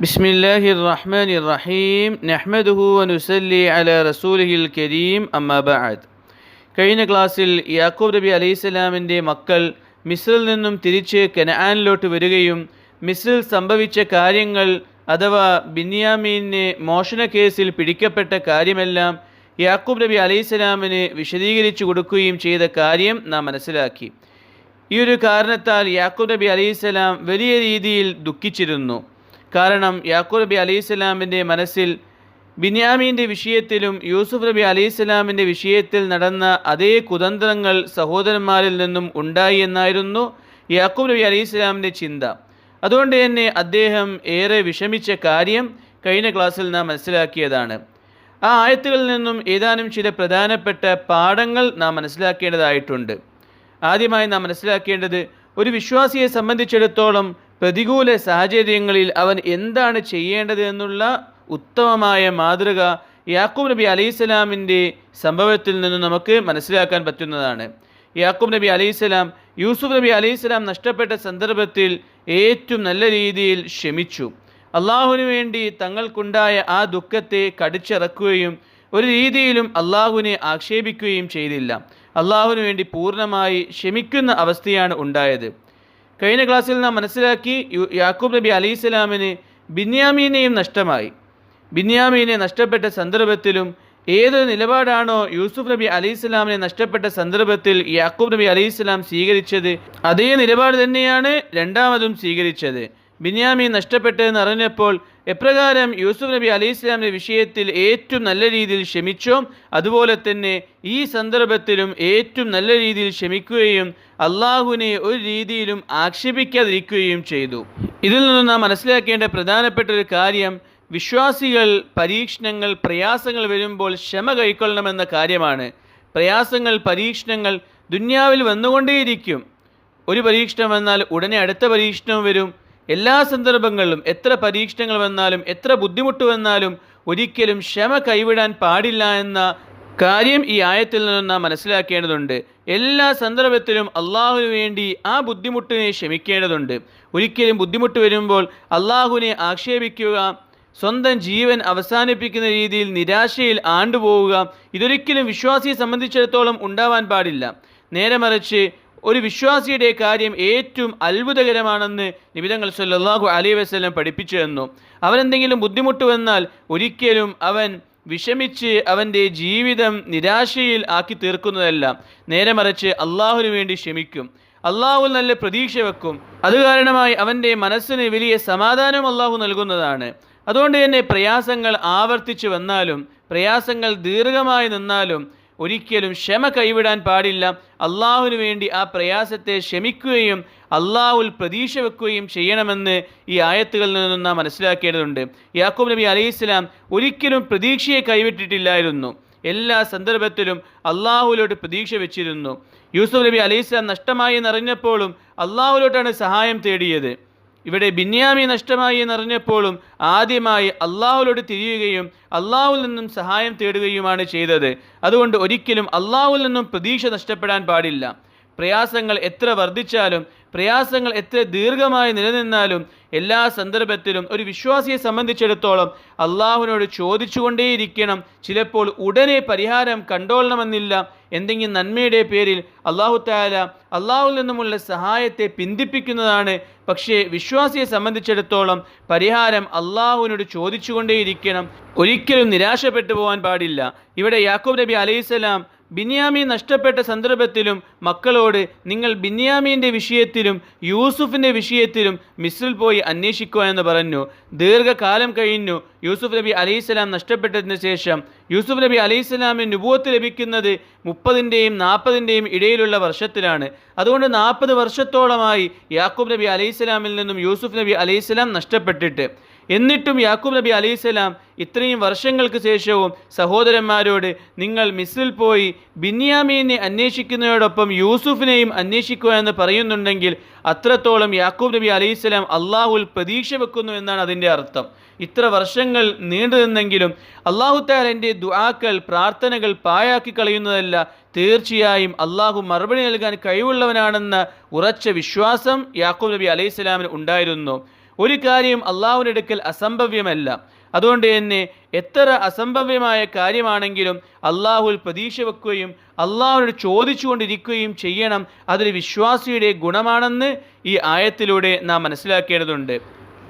بسم الله الرحمن الرحيم نحمده ونسلي على رسوله الكريم أما بعد കഴിഞ്ഞ ക്ലാസ്സിൽ യാക്കൂബ് നബി അലൈഹിസ്സലാമിൻ്റെ മക്കൾ മിസ്രിൽ നിന്നും തിരിച്ച് കനആനിലോട്ട് വരികയും മിസ്രിൽ സംഭവിച്ച കാര്യങ്ങൾ അഥവാ ബിന്യാമീനെ മോഷണ കേസിൽ പിടിക്കപ്പെട്ട കാര്യമെല്ലാം യാക്കൂബ് നബി അലൈഹിസ്സലാമിന് വിശദീകരിച്ചു കൊടുക്കുകയും ചെയ്ത കാര്യം നാം മനസ്സിലാക്കി ഈ ഒരു കാരണത്താൽ യാക്കൂബ് നബി അലൈഹിസ്സലാം വലിയ രീതിയിൽ ദുഃഖിച്ചിരുന്നു കാരണം യാക്കൂബ് നബി അലൈഹിസ്സലാമിന്റെ മനസ്സിൽ ബിന്യാമീന്റെ വിഷയത്തിലും യൂസുഫ് നബി അലൈഹിസ്സലാമിന്റെ വിഷയത്തിൽ നടന്ന അതേ കുതന്ത്രങ്ങൾ സഹോദരന്മാരിൽ നിന്നും ഉണ്ടായി എന്നായിരുന്നു യാക്കൂബ് നബി അലൈഹിസ്സലാമിന്റെ ചിന്ത. അതുകൊണ്ട് തന്നെ അദ്ദേഹം ഏറെ വിഷമിച്ച കാര്യം കഴിഞ്ഞ ക്ലാസ്സിൽ നാം മനസ്സിലാക്കിയതാണ്. ആ ആയത്തുകളിൽ നിന്നും ഏതാനും ചില പ്രധാനപ്പെട്ട പാഠങ്ങൾ നാം മനസ്സിലാക്കേണ്ടതായിട്ടുണ്ട്. ആദ്യമായി നാം മനസ്സിലാക്കേണ്ടത് ഒരു വിശ്വാസിയെ സംബന്ധിച്ചിടത്തോളം പ്രതികൂല സാഹചര്യങ്ങളിൽ അവൻ എന്താണ് ചെയ്യേണ്ടത് എന്നുള്ള ഉത്തമമായ മാതൃക യാക്കൂബ് നബി അലൈഹിസ്സലാമിന്റെ സംഭവത്തിൽ നിന്ന് നമുക്ക് മനസ്സിലാക്കാൻ പറ്റുന്നതാണ്. യാക്കൂബ് നബി അലൈഹിസ്സലാം യൂസുഫ് നബി അലൈഹിസ്സലാം നഷ്ടപ്പെട്ട സന്ദർഭത്തിൽ ഏറ്റവും നല്ല രീതിയിൽ ക്ഷമിച്ചു. അള്ളാഹുവിന് വേണ്ടി തങ്ങൾക്കുണ്ടായ ആ ദുഃഖത്തെ കടിച്ചിറക്കുകയും ഒരു രീതിയിലും അള്ളാഹുവിനെ ആക്ഷേപിക്കുകയും ചെയ്തില്ല. അള്ളാഹുവിന് വേണ്ടി പൂർണമായി ക്ഷമിക്കുന്ന അവസ്ഥയാണ് ഉണ്ടായത്. കഴിഞ്ഞ ക്ലാസ്സിൽ നാം മനസ്സിലാക്കി യാക്കൂബ് നബി അലി ഇസ്ലാമിന് ബിന്യാമീനെയും നഷ്ടമായി. ബിന്യാമീനെ നഷ്ടപ്പെട്ട സന്ദർഭത്തിലും ഏതൊരു നിലപാടാണോ യൂസുഫ് നബി അലി ഇസ്ലാമിനെ നഷ്ടപ്പെട്ട സന്ദർഭത്തിൽ യാക്കൂബ് നബി അലി ഇസ്ലാം സ്വീകരിച്ചത് അതേ നിലപാട് തന്നെയാണ് രണ്ടാമതും സ്വീകരിച്ചത്. ബിന്യാമീൻ നഷ്ടപ്പെട്ടതെന്ന് അറിഞ്ഞപ്പോൾ എപ്രകാരം യൂസുഫ് നബി അലൈഹി ഇസ്ലാമിന്റെ വിഷയത്തിൽ ഏറ്റവും നല്ല രീതിയിൽ ക്ഷമിച്ചോ അതുപോലെ തന്നെ ഈ സന്ദർഭത്തിലും ഏറ്റവും നല്ല രീതിയിൽ ക്ഷമിക്കുകയും അള്ളാഹുവിനെ ഒരു രീതിയിലും ആക്ഷേപിക്കാതിരിക്കുകയും ചെയ്തു. ഇതിൽ നിന്ന് നാം മനസ്സിലാക്കേണ്ട പ്രധാനപ്പെട്ട ഒരു കാര്യം വിശ്വാസികൾ പരീക്ഷണങ്ങൾ പ്രയാസങ്ങൾ വരുമ്പോൾ ക്ഷമ കൈക്കൊള്ളണമെന്ന കാര്യമാണ്. പ്രയാസങ്ങൾ പരീക്ഷണങ്ങൾ ദുന്യാവിൽ വന്നുകൊണ്ടേയിരിക്കും. ഒരു പരീക്ഷണം വന്നാൽ ഉടനെ അടുത്ത പരീക്ഷണവും വരും. എല്ലാ സന്ദർഭങ്ങളിലും എത്ര പരീക്ഷണങ്ങൾ വന്നാലും എത്ര ബുദ്ധിമുട്ട് വന്നാലും ഒരിക്കലും ക്ഷമ കൈവിടാൻ പാടില്ല എന്ന കാര്യം ഈ ആയത്തിൽ നിന്ന് നാം മനസ്സിലാക്കേണ്ടതുണ്ട്. എല്ലാ സന്ദർഭത്തിലും അള്ളാഹുവിന് വേണ്ടി ആ ബുദ്ധിമുട്ടിനെ ക്ഷമിക്കേണ്ടതുണ്ട്. ഒരിക്കലും ബുദ്ധിമുട്ട് വരുമ്പോൾ അള്ളാഹുവിനെ ആക്ഷേപിക്കുക സ്വന്തം ജീവൻ അവസാനിപ്പിക്കുന്ന രീതിയിൽ നിരാശയിൽ ആണ്ടുപോവുക ഇതൊരിക്കലും വിശ്വാസിയെ സംബന്ധിച്ചിടത്തോളം ഉണ്ടാവാൻ പാടില്ല. നേരെ മറിച്ച് ഒരു വിശ്വാസിയുടെ കാര്യം ഏറ്റവും അത്ഭുതകരമാണെന്ന് നിബിതങ്ങൾ സല്ലാഹു അലൈഹി വസ്ലം പഠിപ്പിച്ചു തന്നു. അവനെന്തെങ്കിലും ബുദ്ധിമുട്ട് വന്നാൽ ഒരിക്കലും അവൻ വിഷമിച്ച് അവന്റെ ജീവിതം നിരാശയിൽ ആക്കി തീർക്കുന്നതല്ല. നേരെ മറിച്ച് അള്ളാഹുവിന് വേണ്ടി ക്ഷമിക്കും. അള്ളാഹു നല്ല പ്രതീക്ഷ വെക്കും. അത് കാരണമായി അവന്റെ മനസ്സിന് വലിയ സമാധാനം അള്ളാഹു നൽകുന്നതാണ്. അതുകൊണ്ട് തന്നെ പ്രയാസങ്ങൾ ആവർത്തിച്ചു വന്നാലും പ്രയാസങ്ങൾ ദീർഘമായി നിന്നാലും ഒരിക്കലും ക്ഷമ കൈവിടാൻ പാടില്ല. അള്ളാഹുവിന് വേണ്ടി ആ പ്രയാസത്തെ ക്ഷമിക്കുകയും അള്ളാഹുൽ പ്രതീക്ഷ വെക്കുകയും ചെയ്യണമെന്ന് ഈ ആയത്തുകളിൽ നിന്നും നാം മനസ്സിലാക്കേണ്ടതുണ്ട്. യാക്കൂബ് നബി അലൈഹി ഇസ്ലാം ഒരിക്കലും പ്രതീക്ഷയെ കൈവിട്ടിട്ടില്ലായിരുന്നു. എല്ലാ സന്ദർഭത്തിലും അള്ളാഹുവിലോട്ട് പ്രതീക്ഷ വെച്ചിരുന്നു. യൂസുഫ് നബി അലൈഹി ഇസ്ലാം നഷ്ടമായി എന്നറിഞ്ഞപ്പോഴും അള്ളാഹുലോട്ടാണ് സഹായം തേടിയത്. ഇവിടെ ബിന്യാമി നഷ്ടമായി എന്നറിഞ്ഞപ്പോഴും ആദ്യമായി അള്ളാഹുലോട് തിരിയുകയും അള്ളാഹുൽ നിന്നും സഹായം തേടുകയുമാണ് ചെയ്തത്. അതുകൊണ്ട് ഒരിക്കലും അള്ളാഹുൽ നിന്നും പ്രതീക്ഷ നഷ്ടപ്പെടാൻ പാടില്ല. പ്രയാസങ്ങൾ എത്ര വർദ്ധിച്ചാലും പ്രയാസങ്ങൾ എത്ര ദീർഘമായി നിലനിന്നാലും എല്ലാ സന്ദർഭത്തിലും ഒരു വിശ്വാസിയെ സംബന്ധിച്ചിടത്തോളം അള്ളാഹുവിനോട് ചോദിച്ചുകൊണ്ടേയിരിക്കണം. ചിലപ്പോൾ ഉടനെ പരിഹാരം കണ്ടോളണമെന്നില്ല. എന്തെങ്കിലും നന്മയുടെ പേരിൽ അള്ളാഹു താല അള്ളാഹുവിൽ നിന്നുമുള്ള സഹായത്തെ പിന്തിപ്പിക്കുന്നതാണ്. പക്ഷേ വിശ്വാസിയെ സംബന്ധിച്ചിടത്തോളം പരിഹാരം അള്ളാഹുവിനോട് ചോദിച്ചുകൊണ്ടേയിരിക്കണം. ഒരിക്കലും നിരാശപ്പെട്ടു പോകാൻ പാടില്ല. ഇവിടെ യാക്കൂബ് നബി അലൈഹിസ്സലാം ബിന്യാമീൻ നഷ്ടപ്പെട്ട സന്ദർഭത്തിലും മക്കളോട് നിങ്ങൾ ബിന്യാമീന്റെ വിഷയത്തിലും യൂസുഫിന്റെ വിഷയത്തിലും മിസ്രിൽ പോയി അന്വേഷിക്കുക എന്ന് പറഞ്ഞു. ദീർഘകാലം കഴിഞ്ഞു. യൂസുഫ് നബി അലൈഹിസ്സലാം നഷ്ടപ്പെട്ടതിന് ശേഷം യൂസുഫ് നബി അലൈഹിസ്സലാമിന് നുബുവത്ത് ലഭിക്കുന്നത് മുപ്പതിന്റെയും നാൽപ്പതിന്റെയും ഇടയിലുള്ള വർഷത്തിലാണ്. അതുകൊണ്ട് നാൽപ്പത് വർഷത്തോളമായി യാക്കൂബ് നബി അലൈഹിസ്സലാമിൽ നിന്നും യൂസുഫ് നബി അലൈഹിസ്സലാം നഷ്ടപ്പെട്ടിട്ട്. എന്നിട്ടും യാക്കൂബ് നബി അലൈഹിസ്സലാം ഇത്രയും വർഷങ്ങൾക്ക് ശേഷവും സഹോദരന്മാരോട് നിങ്ങൾ മിസ്രിൽ പോയി ബിന്യാമീനെ അന്വേഷിക്കുന്നതോടൊപ്പം യൂസുഫിനെയും അന്വേഷിക്കുക എന്ന് പറയുന്നുണ്ടെങ്കിൽ അത്രത്തോളം യാക്കൂബ് നബി അലൈഹിസ്സലാം അള്ളാഹുൽ പ്രതീക്ഷ വെക്കുന്നു എന്നാണ് അതിന്റെ അർത്ഥം. ഇത്ര വർഷങ്ങൾ നീണ്ടു നിന്നെങ്കിലും അള്ളാഹു താലന്റെ ദുആക്കൾ പ്രാർത്ഥനകൾ പായാക്കി കളയുന്നതല്ല. തീർച്ചയായും അള്ളാഹു മറുപടി നൽകാൻ കഴിവുള്ളവനാണെന്ന ഉറച്ച വിശ്വാസം യാക്കൂബ് നബി അലൈഹി സ്വലാമിന് ഉണ്ടായിരുന്നു. ഒരു കാര്യം അടുക്കൽ അസംഭവ്യമല്ല. അതുകൊണ്ട് തന്നെ എത്ര അസംഭവ്യമായ കാര്യമാണെങ്കിലും അള്ളാഹുൽ പ്രതീക്ഷ വെക്കുകയും അള്ളാഹുവിനോട് ചോദിച്ചുകൊണ്ടിരിക്കുകയും ചെയ്യണം. അതൊരു വിശ്വാസിയുടെ ഗുണമാണെന്ന് ഈ ആയത്തിലൂടെ നാം മനസ്സിലാക്കേണ്ടതുണ്ട്.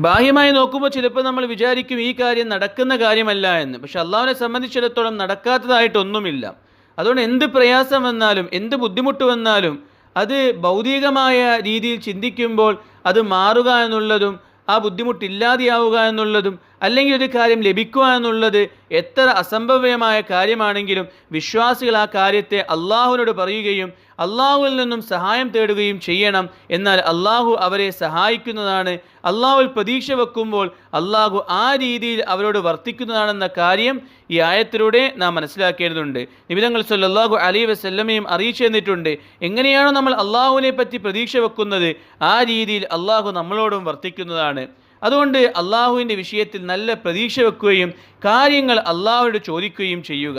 ബാഹ്യമായി നോക്കുമ്പോൾ ചിലപ്പോൾ നമ്മൾ വിചാരിക്കും ഈ കാര്യം നടക്കുന്ന കാര്യമല്ല എന്ന്. പക്ഷെ അള്ളാഹുവിനെ സംബന്ധിച്ചിടത്തോളം നടക്കാത്തതായിട്ടൊന്നുമില്ല. അതുകൊണ്ട് എന്ത് പ്രയാസം വന്നാലും എന്ത് ബുദ്ധിമുട്ട് വന്നാലും അത് ഭൗതികമായ രീതിയിൽ ചിന്തിക്കുമ്പോൾ അത് മാറുക എന്നുള്ളതും ആ ബുദ്ധിമുട്ടില്ലാതെയാവുക എന്നുള്ളതും അല്ലെങ്കിൽ ഒരു കാര്യം ലഭിക്കുക എന്നുള്ളത് എത്ര അസംഭവ്യമായ കാര്യമാണെങ്കിലും വിശ്വാസികൾ ആ കാര്യത്തെ അള്ളാഹുവിനോട് പറയുകയും അള്ളാഹുവിൽ നിന്നും സഹായം തേടുകയും ചെയ്യണം. എന്നാൽ അള്ളാഹു അവരെ സഹായിക്കുന്നതാണ്. അള്ളാഹുവിൽ പ്രതീക്ഷ വെക്കുമ്പോൾ അള്ളാഹു ആ രീതിയിൽ അവരോട് വർത്തിക്കുന്നതാണെന്ന കാര്യം ഈ ആയത്തിലൂടെ നാം മനസ്സിലാക്കേണ്ടതുണ്ട്. നിബിതങ്ങൾ സല്ലാഹു അലി വസ്ല്ലമയും അറിയിച്ചു തന്നിട്ടുണ്ട്. എങ്ങനെയാണോ നമ്മൾ അള്ളാഹുവിനെ പറ്റി പ്രതീക്ഷ വെക്കുന്നത് ആ രീതിയിൽ അള്ളാഹു നമ്മളോടും വർത്തിക്കുന്നതാണ്. അതുകൊണ്ട് അള്ളാഹുവിന്റെ വിഷയത്തിൽ നല്ല പ്രതീക്ഷ വെക്കുകയും കാര്യങ്ങൾ അള്ളാഹുവിനോട് ചോദിക്കുകയും ചെയ്യുക.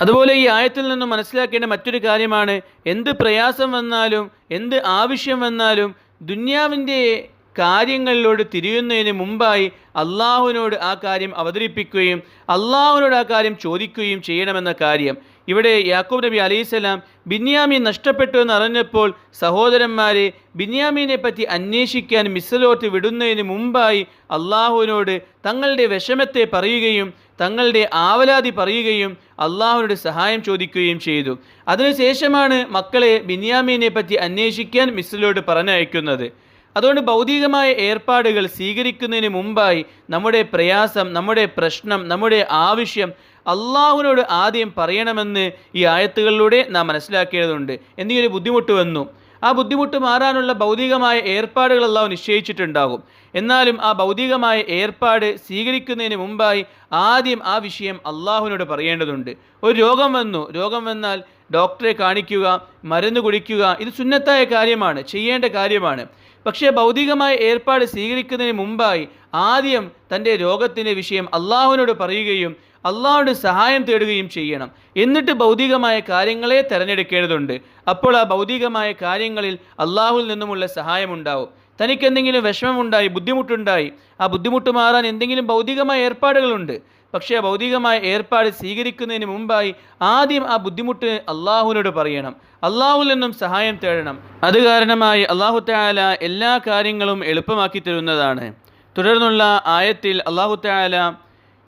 അതുപോലെ ഈ ആയത്തിൽ നിന്നും മനസ്സിലാക്കേണ്ട മറ്റൊരു കാര്യമാണ് എന്ത് പ്രയാസം വന്നാലും എന്ത് ആവശ്യം വന്നാലും ദുന്യാവിന്റെ കാര്യങ്ങളിലോട് തിരിയുന്നതിന് മുമ്പായി അള്ളാഹുവിനോട് ആ കാര്യം അവതരിപ്പിക്കുകയും അള്ളാഹുവിനോട് ആ കാര്യം ചോദിക്കുകയും ചെയ്യണമെന്ന കാര്യം. ഇവിടെ യാക്കൂബ് നബി അലൈഹിസ്സലാം ബിന്യാമീൻ നഷ്ടപ്പെട്ടു എന്ന് അറിഞ്ഞപ്പോൾ സഹോദരന്മാരെ ബിന്യാമീനെ പറ്റി അന്വേഷിക്കാൻ മിസ്സലോട്ട് വിടുന്നതിന് മുമ്പായി അള്ളാഹുവിനോട് തങ്ങളുടെ വിഷമത്തെ പറയുകയും തങ്ങളുടെ ആവലാതി പറയുകയും അള്ളാഹുവിനോട് സഹായം ചോദിക്കുകയും ചെയ്തു. അതിനുശേഷമാണ് മക്കളെ ബിന്യാമീനെ പറ്റി അന്വേഷിക്കാൻ മിസ്സലോട് പറഞ്ഞയക്കുന്നത്. അതുകൊണ്ട് ഭൗതികമായ ഏർപ്പാടുകൾ സ്വീകരിക്കുന്നതിന് മുമ്പായി നമ്മുടെ പ്രയാസം നമ്മുടെ പ്രശ്നം നമ്മുടെ ആവശ്യം അള്ളാഹുവിനോട് ആദ്യം പറയണമെന്ന് ഈ ആയത്തുകളിലൂടെ നാം മനസ്സിലാക്കേണ്ടതുണ്ട്. എന്തെങ്കിലും ബുദ്ധിമുട്ട് വന്നു ആ ബുദ്ധിമുട്ട് മാറാനുള്ള ഭൗതികമായ ഏർപ്പാടുകൾ അള്ളാഹു നിശ്ചയിച്ചിട്ടുണ്ടാകും. എന്നാലും ആ ഭൗതികമായ ഏർപ്പാട് സ്വീകരിക്കുന്നതിന് മുമ്പായി ആദ്യം ആ വിഷയം അള്ളാഹുവിനോട് പറയേണ്ടതുണ്ട്. ഒരു രോഗം വന്നു രോഗം വന്നാൽ ഡോക്ടറെ കാണിക്കുക മരുന്ന് കുടിക്കുക ഇത് സുന്നത്തായ കാര്യമാണ് ചെയ്യേണ്ട കാര്യമാണ്. പക്ഷേ ഭൗതികമായ ഏർപ്പാട് സ്വീകരിക്കുന്നതിന് മുമ്പായി ആദ്യം തന്റെ രോഗത്തിന്റെ വിഷയം അള്ളാഹുവിനോട് പറയുകയും അള്ളാഹുവിന്റെ സഹായം തേടുകയും ചെയ്യണം. എന്നിട്ട് ഭൗതികമായ കാര്യങ്ങളെ തിരഞ്ഞെടുക്കേണ്ടതുണ്ട്. അപ്പോൾ ആ ഭൗതികമായ കാര്യങ്ങളിൽ അള്ളാഹുവിൽ നിന്നുമുള്ള സഹായമുണ്ടാവും. തനിക്ക് എന്തെങ്കിലും വിഷമമുണ്ടായി ബുദ്ധിമുട്ടുണ്ടായി ആ ബുദ്ധിമുട്ട് മാറാൻ എന്തെങ്കിലും ഭൗതികമായ ഏർപ്പാടുകളുണ്ട്. പക്ഷേ ഭൗതികമായ ഏർപ്പാട് സ്വീകരിക്കുന്നതിന് മുമ്പായി ആദ്യം ആ ബുദ്ധിമുട്ട് അള്ളാഹുവിനോട് പറയണം. അള്ളാഹുവിൽ നിന്നും സഹായം തേടണം. അത് കാരണമായി അള്ളാഹു താല എല്ലാ കാര്യങ്ങളും എളുപ്പമാക്കി തരുന്നതാണ്. തുടർന്നുള്ള ആയത്തിൽ അള്ളാഹു താല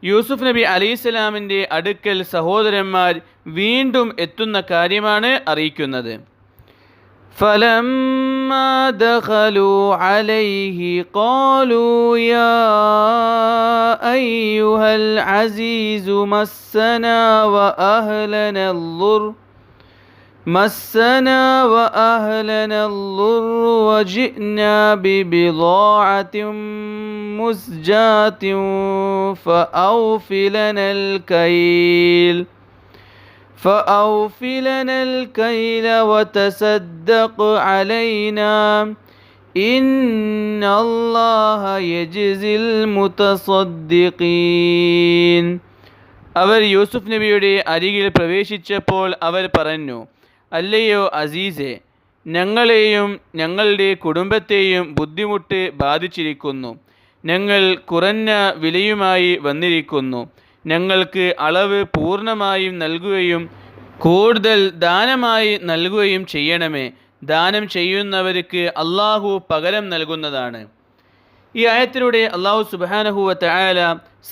യൂസുഫ് നബി അലൈഹിസ്സലാമിന്റെ അടുക്കൽ സഹോദരന്മാർ വീണ്ടും എത്തുന്ന കാര്യമാണ് അറിയിക്കുന്നത്. فلما دخلوا عليه قالوا يا أيها العزيز مسنا وأهلنا الضر مسنا وأهلنا الضر وجئنا ببضاعة مزجاة فأوف لنا الكيل. فأوف لنا الكيل وتصدق علينا إن الله يجزي المتصدقين അവർ യൂസുഫ് നബിയുടെ അരികിൽ പ്രവേശിച്ചപ്പോൾ അവർ പറഞ്ഞു അല്ലയോ അസീസെ ഞങ്ങളെയും ഞങ്ങളുടെ കുടുംബത്തെയും ബുദ്ധിമുട്ട് ബാധിച്ചിരിക്കുന്നു ഞങ്ങൾ കുറഞ്ഞ വിലയുമായി വന്നിരിക്കുന്നു ഞങ്ങൾക്ക് അളവ് പൂർണമായും നൽകുകയും കൂടുതൽ ദാനമായി നൽകുകയും ചെയ്യണമേ. ദാനം ചെയ്യുന്നവർക്ക് അള്ളാഹു പകരം നൽകുന്നതാണ്. ഈ ആയത്തിലൂടെ അള്ളാഹു സുബാനഹുവ തആല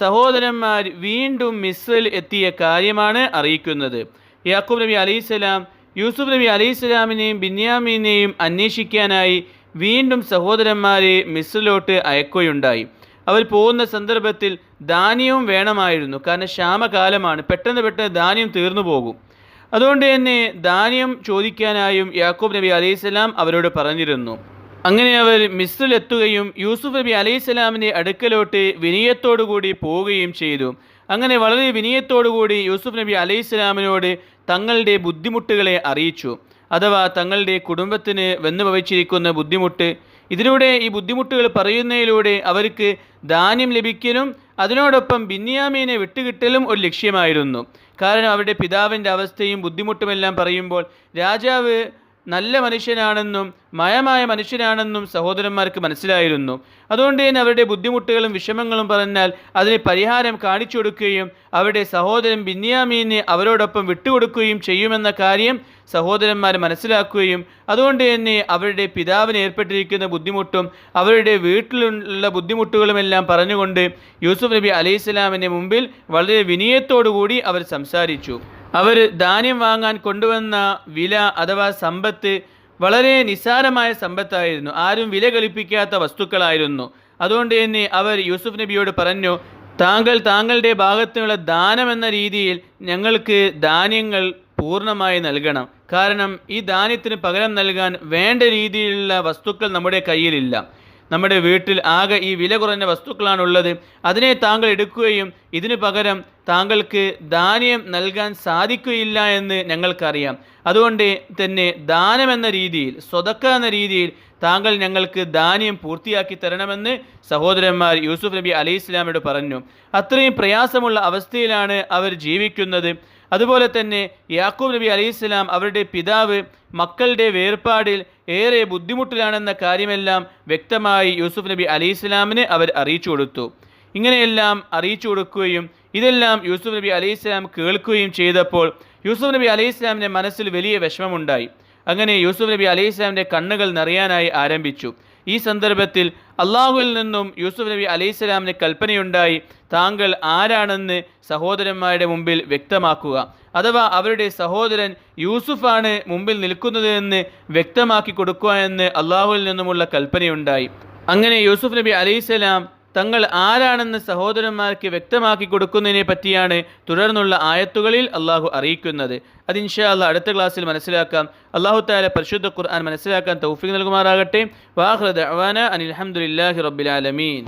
സഹോദരന്മാർ വീണ്ടും മിസ്രിൽ എത്തിയ കാര്യമാണ് അറിയിക്കുന്നത്. യാക്കൂബ് നബി അലൈഹിസ്സലാം യൂസുഫ് നബി അലൈഹിസ്സലാമിനെയും ബിന്യാമീനെയും അന്വേഷിക്കാനായി വീണ്ടും സഹോദരന്മാരെ മിസ്രിലോട്ട് അയക്കുകയുണ്ടായി. അവർ പോകുന്ന സന്ദർഭത്തിൽ ധാന്യവും വേണമായിരുന്നു. കാരണം ക്ഷാമകാലമാണ്. പെട്ടെന്ന് പെട്ടെന്ന് ധാന്യം തീർന്നു പോകും. അതുകൊണ്ട് തന്നെ ധാന്യം ചോദിക്കാനായും യാക്കൂബ് നബി അലൈഹിസ്സലാം അവരോട് പറഞ്ഞിരുന്നു. അങ്ങനെ അവർ മിസ്രിലെത്തുകയും യൂസുഫ് നബി അലൈഹിസ്സലാമിന്റെ അടുക്കലോട്ട് വിനയത്തോടുകൂടി പോവുകയും ചെയ്തു. അങ്ങനെ വളരെ വിനയത്തോടുകൂടി യൂസുഫ് നബി അലൈഹിസ്സലാമിനോട് തങ്ങളുടെ ബുദ്ധിമുട്ടുകളെ അറിയിച്ചു. അഥവാ തങ്ങളുടെ കുടുംബത്തിന് വന്നു ഭവിച്ചിരിക്കുന്ന ബുദ്ധിമുട്ട് ഇതിലൂടെ ഈ ബുദ്ധിമുട്ടുകൾ പറയുന്നതിലൂടെ അവർക്ക് ധാന്യം ലഭിക്കലും അതിനോടൊപ്പം ബിന്യാമീനെ വിട്ടുകിട്ടലും ഒരു ലക്ഷ്യമായിരുന്നു. കാരണം അവരുടെ പിതാവിന്റെ അവസ്ഥയും ബുദ്ധിമുട്ടുമെല്ലാം പറയുമ്പോൾ രാജാവ് നല്ല മനുഷ്യനാണെന്നും മയമായ മനുഷ്യനാണെന്നും സഹോദരന്മാർക്ക് മനസ്സിലായിരുന്നു. അതുകൊണ്ട് തന്നെ അവരുടെ ബുദ്ധിമുട്ടുകളും വിഷമങ്ങളും പറഞ്ഞാൽ അതിന് പരിഹാരം കാണിച്ചു കൊടുക്കുകയും അവരുടെ സഹോദരൻ ബിന്യാമീനെ അവരോടൊപ്പം വിട്ടുകൊടുക്കുകയും ചെയ്യുമെന്ന കാര്യം സഹോദരന്മാർ മനസ്സിലാക്കുകയും അതുകൊണ്ട് തന്നെ അവരുടെ പിതാവിന് ഏർപ്പെട്ടിരിക്കുന്ന ബുദ്ധിമുട്ടും അവരുടെ വീട്ടിലുള്ള ബുദ്ധിമുട്ടുകളുമെല്ലാം പറഞ്ഞുകൊണ്ട് യൂസുഫ് നബി അലൈഹി സ്വലാമിന്റെ മുമ്പിൽ വളരെ വിനയത്തോടുകൂടി അവർ സംസാരിച്ചു. അവർ ധാന്യം വാങ്ങാൻ കൊണ്ടുവന്ന വില അഥവാ സമ്പത്ത് വളരെ നിസ്സാരമായ സമ്പത്തായിരുന്നു. ആരും വില കളിപ്പിക്കാത്ത വസ്തുക്കളായിരുന്നു. അതുകൊണ്ട് തന്നെ അവർ യൂസുഫ് നബിയോട് പറഞ്ഞു താങ്കൾ താങ്കളുടെ ഭാഗത്തുള്ള ദാനം എന്ന രീതിയിൽ ഞങ്ങൾക്ക് ധാന്യങ്ങൾ പൂർണമായി നൽകണം. കാരണം ഈ ധാന്യത്തിന് പകരം നൽകാൻ വേണ്ട രീതിയിലുള്ള വസ്തുക്കൾ നമ്മുടെ കയ്യിലില്ല. നമ്മുടെ വീട്ടിൽ ആകെ ഈ വില കുറഞ്ഞ വസ്തുക്കളാണുള്ളത്. അതിനെ താങ്കൾ എടുക്കുകയും ഇതിനു പകരം താങ്കൾക്ക് ധാന്യം നൽകാൻ സാധിക്കുകയില്ല എന്ന് ഞങ്ങൾക്കറിയാം. അതുകൊണ്ട് തന്നെ ദാനം എന്ന രീതിയിൽ സ്വതക്ക എന്ന രീതിയിൽ താങ്കൾ ഞങ്ങൾക്ക് ധാന്യം പൂർത്തിയാക്കി തരണമെന്ന് സഹോദരന്മാർ യൂസുഫ് നബി അലി ഇസ്ലാമിയോട് പറഞ്ഞു. അത്രയും പ്രയാസമുള്ള അവസ്ഥയിലാണ് അവർ ജീവിക്കുന്നത്. അതുപോലെ തന്നെ യാക്കൂബ് നബി അലി ഇസ്ലാം അവരുടെ പിതാവ് മക്കളുടെ വേർപാടിൽ ഏറെ ബുദ്ധിമുട്ടിലാണെന്ന കാര്യമെല്ലാം വ്യക്തമായി യൂസുഫ് നബി അലി ഇസ്ലാമിനെ അവർ അറിയിച്ചു കൊടുത്തു. ഇങ്ങനെയെല്ലാം അറിയിച്ചു കൊടുക്കുകയും ഇതെല്ലാം യൂസുഫ് നബി അലി ഇസ്ലാം കേൾക്കുകയും ചെയ്തപ്പോൾ യൂസുഫ് നബി അലി ഇസ്ലാമിന്റെ മനസ്സിൽ വലിയ വിഷമമുണ്ടായി. അങ്ങനെ യൂസുഫ് നബി അലി ഇസ്ലാമിന്റെ കണ്ണുകൾ നിറയാനായി ആരംഭിച്ചു. ഈ സന്ദർഭത്തിൽ അള്ളാഹുവിൽ നിന്നും യൂസുഫ് നബി അലൈഹി സ്വലാമിന് കൽപ്പനയുണ്ടായി താങ്കൾ ആരാണെന്ന് സഹോദരന്മാരുടെ മുമ്പിൽ വ്യക്തമാക്കുക. അഥവാ അവരുടെ സഹോദരൻ യൂസുഫാണ് മുമ്പിൽ നിൽക്കുന്നത് എന്ന് വ്യക്തമാക്കി കൊടുക്കുക എന്ന് അള്ളാഹുവിൽ നിന്നുമുള്ള കൽപ്പനയുണ്ടായി. അങ്ങനെ യൂസുഫ് നബി അലൈഹി സ്വലാം തങ്ങൾ ആരാണെന്ന് സഹോദരന്മാർക്ക് വ്യക്തമാക്കി കൊടുക്കുന്നതിനെ പറ്റിയാണ് തുടർന്നുള്ള ആയത്തുകളിൽ അള്ളാഹു അറിയിക്കുന്നത്. അത് ഇൻഷാ അള്ളാഹ് അടുത്ത ക്ലാസ്സിൽ മനസ്സിലാക്കാം. അള്ളാഹു താല പരിശുദ്ധ ഖുർആൻ മനസ്സിലാക്കാൻ തൗഫീഖ് നൽകുമാറാകട്ടെ. വാഹ്റദ് അവാന അനിൽഹമുല്ലാഹി റബ്ബിലാലമീൻ